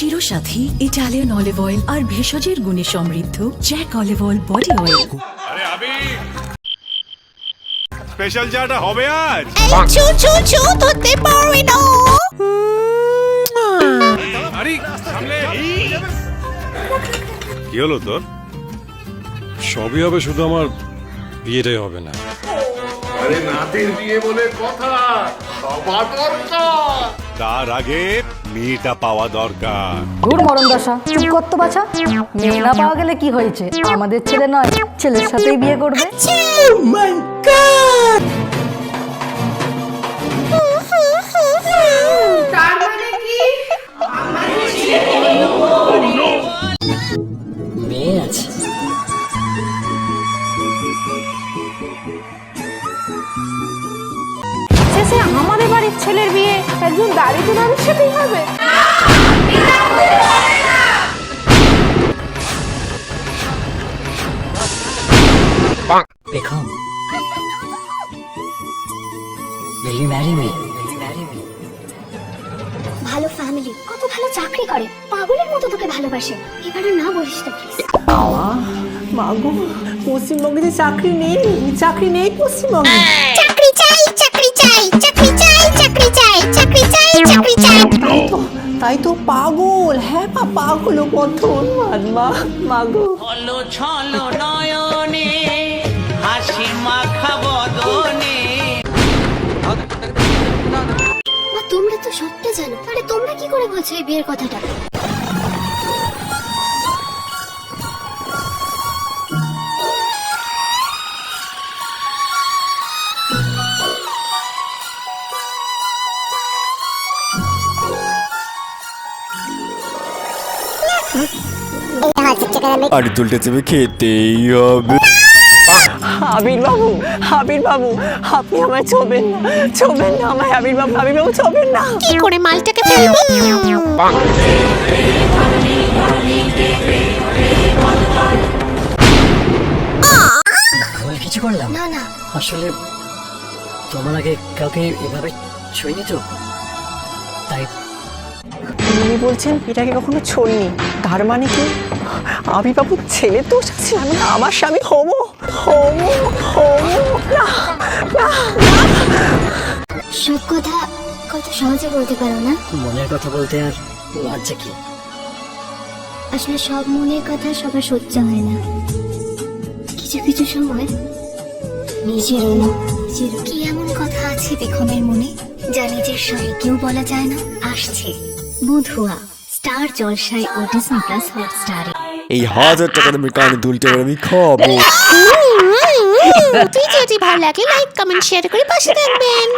Chirosathi Italian olive oil আর ভেষজের গুণে সমৃদ্ধ Jack olive oil body oil আরে আবি! স্পেশাল চাটা হবে আজ? চু চু চু ধরতে পারবি না। আরে সামলে কি হলো তোর? সবই হবে শুধু আমার বিয়েটাই হবে না। আরে নাতির বিয়ে বলে কথা। সবার দরকার। তার আগে মেয়েটা পাওয়া দরকার। দূর মরণ দশা চুপ করতো বাছা। মেয়ে না পাওয়া গেলে কি হয়েছে? আমাদের ছেলে নয় ছেলের সাথেই বিয়ে করবে। ছেলের বিয়ে একজন দারিদ্র মানুষের সাথেই হবে? Begum Will you marry me? ভালো ফ্যামিলি কত ভালো চাকরি করে পাগলের মতো তোকে ভালোবাসে। এবারে না বলিস তো প্লিজ মাগো পশ্চিমবঙ্গে যে চাকরি নেই চাকরি নেই পশ্চিমবঙ্গে। তাই তো পাগল। হ্যাঁ বা পাগল ও কত উন্মাদ মা মাগো ছলো ছলো নয়নে হাসি মাখা বদনে। তোমরা তো সবটা জানো। আরে তোমরা কি করে বলছো এই বিয়ের কথাটা? আর দুলটা চেপে খেতেই হবে। আবির বাবু আবির বাবু আপনি আমায় ছোবেন না ছোবেন না আমায় আবির বাবু আবির বাবু ছোবেন না। কি করে মালটাকে ফেলব? কিছু করলাম? না না। আসলে তোমার আগে কাউকে এভাবে ছুঁইনি তো? তাই উনি বলছেন এটাকে কখনো ছোড়নি। তার মানে কি? আমি বাবুর ছেলে তো আছে মানে আমার স্বামী হোমো হোমো হোমো না না সব কথা কত সহজে বলতে পারো না? মনের কথা বলতে আর লজ্জা কি? আসলে সব মনের কথা সবার সহ্য হয় না। কিছু কিছু সময় নিজের কি এমন কথা আছে বেগমের মনে যা নিজের সঙ্গে কেউ বলা যায় না আসছে। বুধুয়া স্টার জলসায় ও ডিজনি প্লাস হটস্টারে এই হাজার টাকা দামের কানে দুলতে পারে আমি খাব। তুই যদি ভালো লাগে লাইক কমেন্ট শেয়ার করে পাশে থাকবেন।